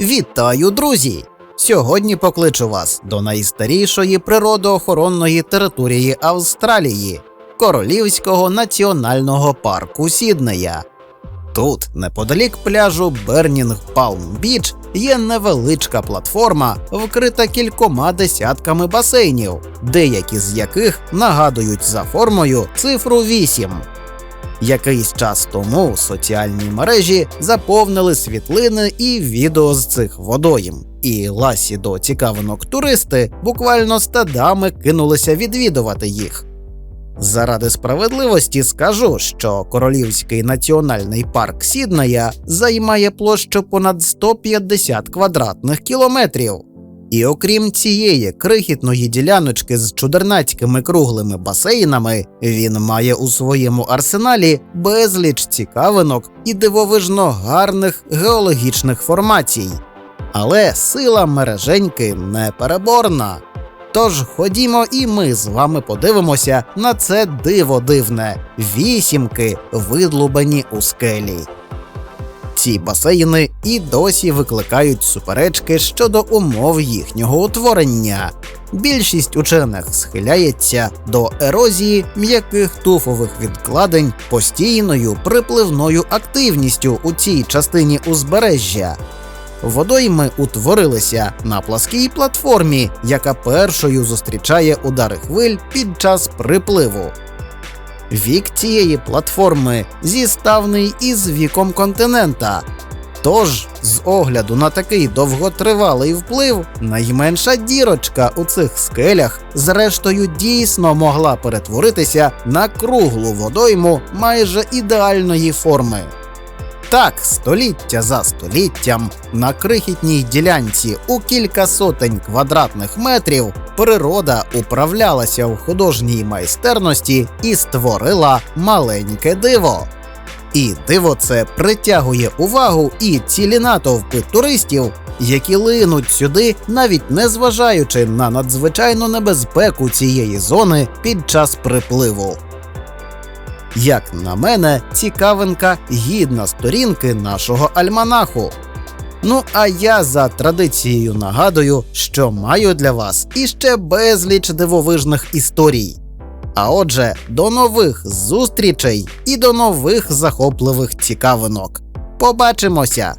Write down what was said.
Вітаю, друзі! Сьогодні покличу вас до найстарішої природоохоронної території Австралії Королівського національного парку Сіднея. Тут, неподалік пляжу Бернінг Палм Біч, є невеличка платформа, вкрита кількома десятками басейнів, деякі з яких нагадують за формою цифру 8. Якийсь час тому соціальні мережі заповнили світлини і відео з цих водойм. І ласі до цікавинок туристи буквально стадами кинулися відвідувати їх. Заради справедливості скажу, що Королівський національний парк Сіднея займає площу понад 150 квадратних кілометрів. І окрім цієї крихітної діляночки з чудернацькими круглими басейнами, він має у своєму арсеналі безліч цікавинок і дивовижно гарних геологічних формацій. Але сила мереженьки непереборна. Тож ходімо і ми з вами подивимося на це диво дивне вісімки, видлубані у скелі. Ці басейни і досі викликають суперечки щодо умов їхнього утворення. Більшість учених схиляється до ерозії м'яких туфових відкладень постійною припливною активністю у цій частині узбережжя. Водойми утворилися на пласкій платформі, яка першою зустрічає удари хвиль під час припливу. Вік цієї платформи зіставний із віком континента. Тож, з огляду на такий довготривалий вплив, найменша дірочка у цих скелях, зрештою, дійсно могла перетворитися на круглу водойму майже ідеальної форми. Так, століття за століттям на крихітній ділянці у кілька сотень квадратних метрів природа управлялася в художній майстерності і створила маленьке диво. І диво це притягує увагу і цілі натовпи туристів, які линуть сюди, навіть не зважаючи на надзвичайну небезпеку цієї зони під час припливу. Як на мене, цікавинка гідна сторінки нашого альманаху. Ну а я за традицією нагадую, що маю для вас іще безліч дивовижних історій. А отже, до нових зустрічей і до нових захопливих цікавинок. Побачимося!